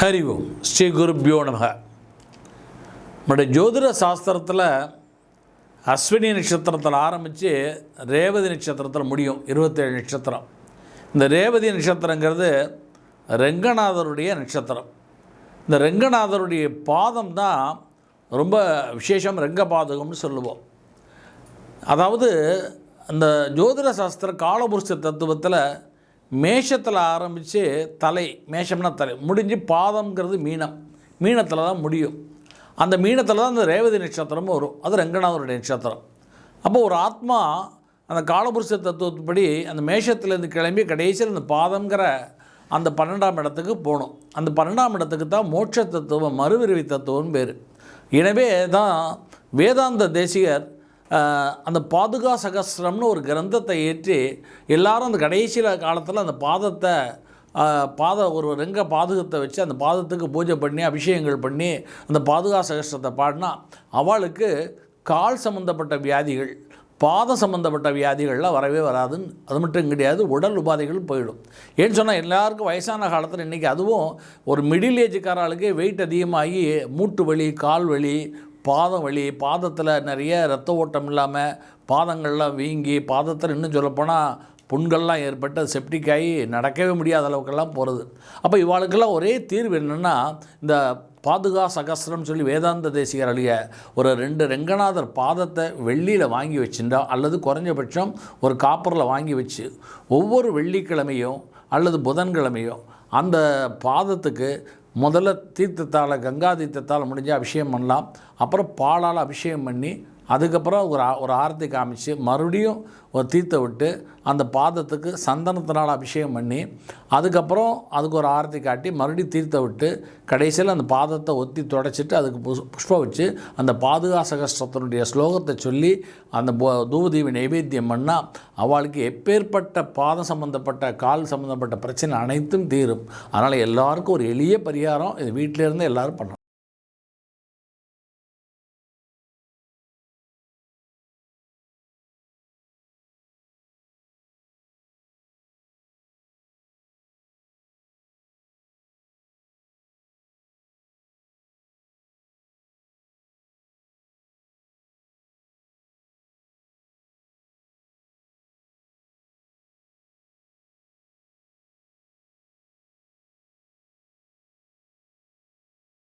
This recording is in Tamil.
ஹரி ஓம். ஸ்ரீ குருப்யோ நமக. நம்முடைய ஜோதிட சாஸ்திரத்தில் அஸ்வினி நட்சத்திரத்தில் ஆரம்பித்து ரேவதி நட்சத்திரத்தில் முடியும். இருபத்தேழு நட்சத்திரம். இந்த ரேவதி நட்சத்திரங்கிறது ரெங்கநாதருடைய நட்சத்திரம். இந்த ரெங்கநாதருடைய பாதம் தான் ரொம்ப விசேஷம் ரெங்கபாதகம்னு சொல்லுவோம். அதாவது அந்த ஜோதிட சாஸ்திர காலபுருஷ தத்துவத்தில் மேஷத்தில் ஆரம்பித்து தலை மேஷம்னா தலை. முடிஞ்சு பாதம்ங்கிறது மீனம். மீனத்தில் தான் முடியும். அந்த மீனத்தில் தான் அந்த ரேவதி நட்சத்திரமும் வரும். அது ரங்கநாதருடைய நட்சத்திரம். அப்போ ஒரு ஆத்மா அந்த காலபுருஷ தத்துவத்துப்படி அந்த மேஷத்துலேருந்து கிளம்பி கடைசியில் அந்த பாதங்கிற அந்த பன்னெண்டாம் இடத்துக்கு போகணும். அந்த பன்னெண்டாம் இடத்துக்கு தான் மோட்ச தத்துவம் மறுவிரிவி தத்துவம்னு பேர் எனவே தான் வேதாந்த தேசிகர் அந்த பாதுகா சகசிரம்னு ஒரு கிரந்தத்தை ஏற்றி எல்லாரும் அந்த கடைசியில் காலத்தில் அந்த பாதத்தை பாத ஒரு ரெங்க பாதகத்தை வச்சு அந்த பாதத்துக்கு பூஜை பண்ணி அபிஷேகங்கள் பண்ணி அந்த பாதுகா சகசிரத்தை பாடினா அவளுக்கு கால் சம்மந்தப்பட்ட வியாதிகள் பாதம் சம்மந்தப்பட்ட வியாதிகள்லாம் வரவே வராதுன்னு அது மட்டும் கிடையாது உடல் உபாதைகள் போயிடும். ஏன்னு சொன்னால் எல்லாருக்கும் வயசான காலத்தில் இன்றைக்கி அதுவும் ஒரு மிடில் ஏஜுக்காராளுக்கே வெயிட் அதிகமாகி மூட்டு வலி கால் வலி பாதம் வலி பாதத்தில் நிறைய ரத்த ஓட்டம் இல்லாமல் பாதங்கள்லாம் வீங்கி பாதத்தில் இன்னும் சொல்லப்போனால் புண்கள்லாம் ஏற்பட்டு செப்டிக் ஆகி நடக்கவே முடியாத அளவுக்கெல்லாம் போகிறது அப்போ இவாளுக்கெல்லாம் ஒரே தீர்வு என்னென்னா இந்த பாதுகா சகஸ்ரம் சொல்லி வேதாந்த தேசிகர் அழிய ஒரு ரெண்டு ரெங்கநாதர் பாதத்தை வெள்ளியில் வாங்கி வச்சுட்டா அல்லது குறைஞ்சபட்சம் ஒரு காப்பரில் வாங்கி வச்சு ஒவ்வொரு வெள்ளிக்கிழமையும் அல்லது புதன்கிழமையும் அந்த பாதத்துக்கு முதல்ல தீர்த்தத்தால் கங்கா தீர்த்தத்தால் முடிஞ்ச அபிஷேகம் பண்ணலாம். அப்புறம் பாலால் அபிஷேகம் பண்ணி அதுக்கப்புறம் ஒரு ஒரு ஆரத்தி காமிச்சு மறுபடியும் ஒரு தீர்த்த விட்டு அந்த பாதத்துக்கு சந்தனத்தினால் அபிஷேகம் பண்ணி அதுக்கப்புறம் அதுக்கு ஒரு ஆரத்தி காட்டி மறுபடியும் தீர்த்த விட்டு கடைசியில் அந்த பாதத்தை ஒத்தி தொடச்சிட்டு அதுக்கு புஷ் புஷ்பம் வச்சு அந்த பாதுகாசகஷ்டத்தினுடைய ஸ்லோகத்தை சொல்லி அந்த தூபதீவி நைவேத்தியம் பண்ணால் அவளுக்கு எப்பேற்பட்ட பாதம் சம்மந்தப்பட்ட கால் சம்மந்தப்பட்ட பிரச்சனை அனைத்தும் தீரும். அதனால் எல்லாருக்கும் ஒரு எளிய பரிகாரம் இது வீட்டிலேருந்து எல்லோரும் பண்ணணும்.